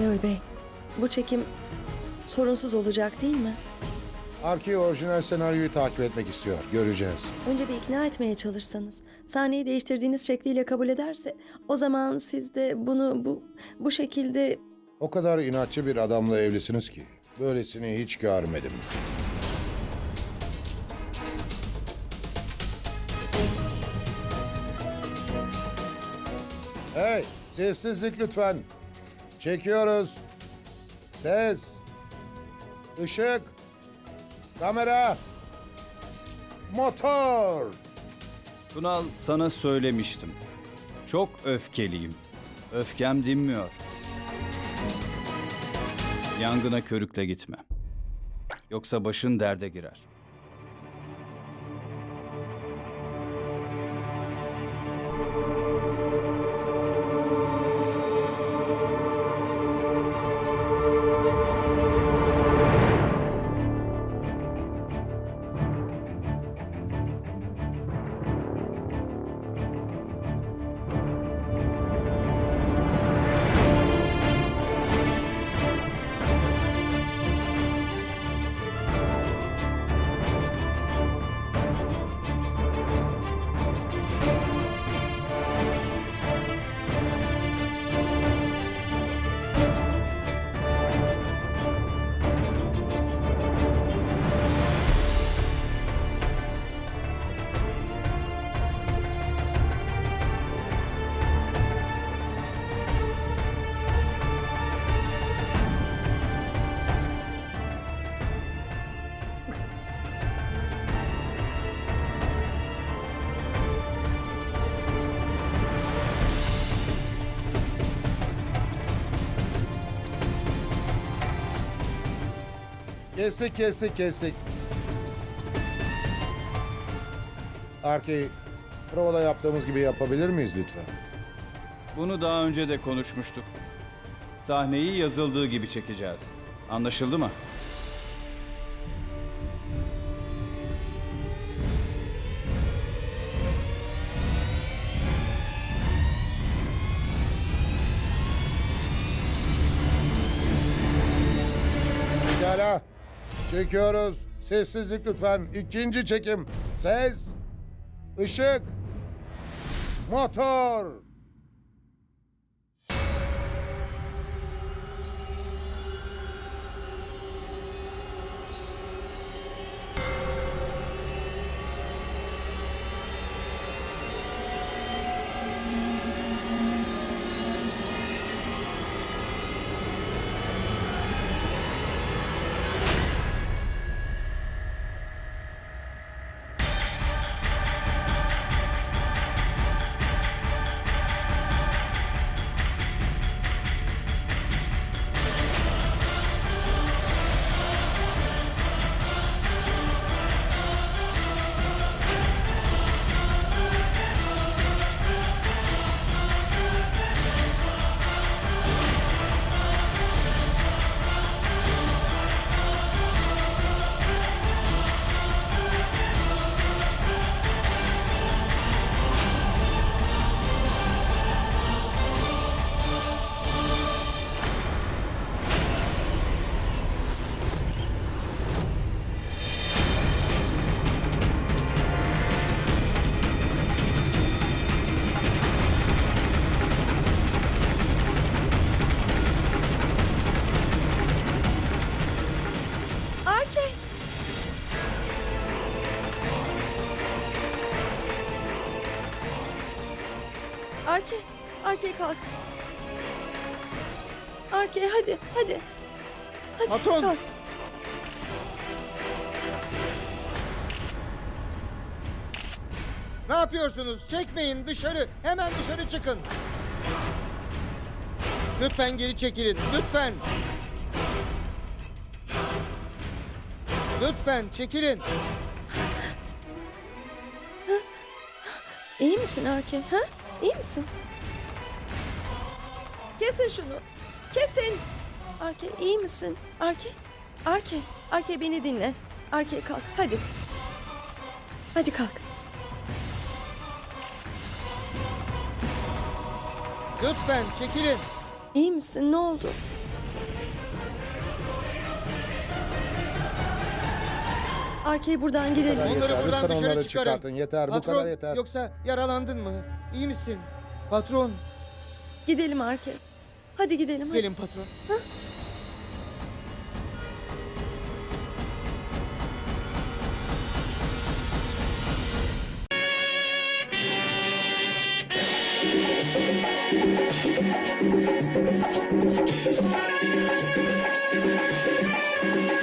Leol Bey, bu çekim sorunsuz olacak değil mi? Arki orijinal senaryoyu takip etmek istiyor. Göreceğiz. Önce bir ikna etmeye çalışsanız. Sahneyi değiştirdiğiniz şekliyle kabul ederse o zaman siz de bunu bu bu şekilde O kadar inatçı bir adamla evlisiniz ki. Böylesini hiç görmedim. Hey, sessizlik lütfen. Çekiyoruz. Ses. Işık. Kamera. Motor. Kunal sana söylemiştim. Çok öfkeliyim. Öfkem dinmiyor. Yangına körükle gitme. Yoksa başın derde girer. Kestik, kestik, kestik. Arki, provada yaptığımız gibi yapabilir miyiz lütfen? Bunu daha önce de konuşmuştuk. Sahneyi yazıldığı gibi çekeceğiz. Anlaşıldı mı? Pekala. Çekiyoruz. Sessizlik lütfen. İkinci çekim. Ses. Işık. Motor. Arke, Arke kalk. Arke hadi, hadi. Hadi Patron! kalk. Ne yapıyorsunuz? Çekmeyin dışarı. Hemen dışarı çıkın. Lütfen geri çekilin. Lütfen. Lütfen çekilin. İyi misin Arke? Ha? İyi misin? Kesin şunu. Kesin. Arke iyi misin? Arke? Arke. Arke beni dinle. Arke kalk. Hadi. Hadi kalk. Lütfen çekilin. İyi misin? Ne oldu? Arkey buradan gidelim. Onları yeter. buradan Lütfen dışarı onları çıkarın. çıkartın. Yeter, bu kadar yeter. yoksa yaralandın mı? İyi misin? Patron, Gidelim Arkey. Hadi gidelim hadi. gelin patron.